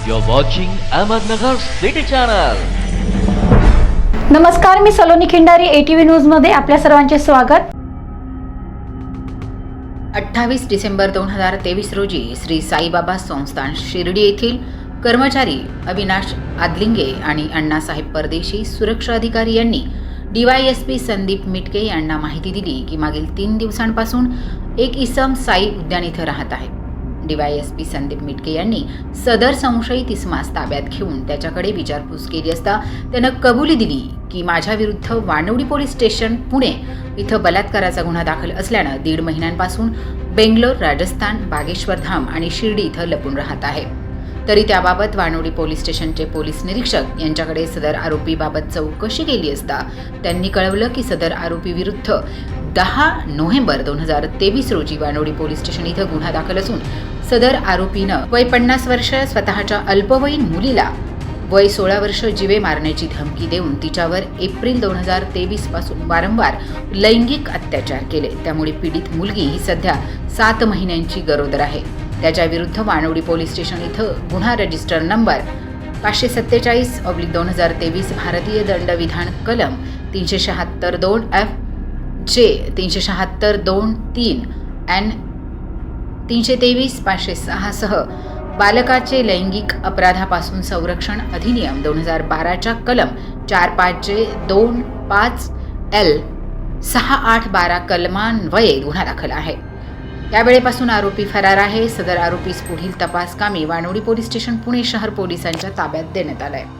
You're watching Ahmednagar City Channel. नमस्कार मी Saloni Khindari ATV न्यूजमध्ये आपल्या सर्वांचे स्वागत अठ्ठावीस डिसेंबर दोन हजार तेवीस रोजी श्री साईबाबा संस्थान शिर्डी येथील कर्मचारी अविनाश आदलिंगे आणि अण्णासाहेब परदेशी सुरक्षा अधिकारी यांनी डीवायएसपी संदीप मिटके यांना माहिती दिली की मागील तीन दिवसांपासून एक इसम साई उद्यान इथं राहत आहे डीवायएसपी संदीप मिटके यांनी सदर संशयित इसमास ताब्यात घेऊन त्याच्याकडे विचारपूस केली असता त्यानं कबुली दिली की माझ्या विरुद्ध वानवडी पोलीस स्टेशन पुणे इथं बलात्काराचा गुन्हा दाखल असल्यानं दीड महिन्यांपासून बेंगलोर राजस्थान बागेश्वर धाम आणि शिर्डी इथं लपून राहत आहे. तरी त्याबाबत वानवडी पोलीस स्टेशनचे पोलीस निरीक्षक यांच्याकडे सदर आरोपीबाबत चौकशी केली असता त्यांनी कळवलं की सदर आरोपी विरुद्ध दहा नोव्हेंबर दोन हजार तेवीस रोजी वानोडी पोलीस स्टेशन इथं गुन्हा दाखल असून सदर आरोपीनं वय पन्नास वर्ष स्वतःच्या अल्पवयीन मुलीला वय सोळा वर्ष जिवे मारण्याची धमकी देऊन तिच्यावर एप्रिल दोन हजार तेवीसपासून वारंवार लैंगिक अत्याचार केले. त्यामुळे पीडित मुलगी ही सध्या सात महिन्यांची गरोदर आहे. त्याच्या विरुद्ध वानवडी पोलीस स्टेशन इथं गुन्हा रजिस्टर नंबर पाचशे सत्तेचाळीस ऑब्लिक दोन हजार तेवीस भारतीय दंडविधान कलम तीनशे शहात्तर दोन एफ जे तीनशे शहात्तर दोन तीन अँड तीनशे तेवीस पाचशे सहासह बालकाचे लैंगिक अपराधापासून संरक्षण अधिनियम दोन हजार बाराच्या कलम चार पाच जे दोन पाच एल सहा आठ बारा कलमान्वये गुन्हा दाखल आहे. यावेळेपासून आरोपी फरार आहे. सदर आरोपीस पुढील तपासकामी वानोडी पोलीस स्टेशन पुणे शहर पोलिसांच्या ताब्यात देण्यात आलं आहे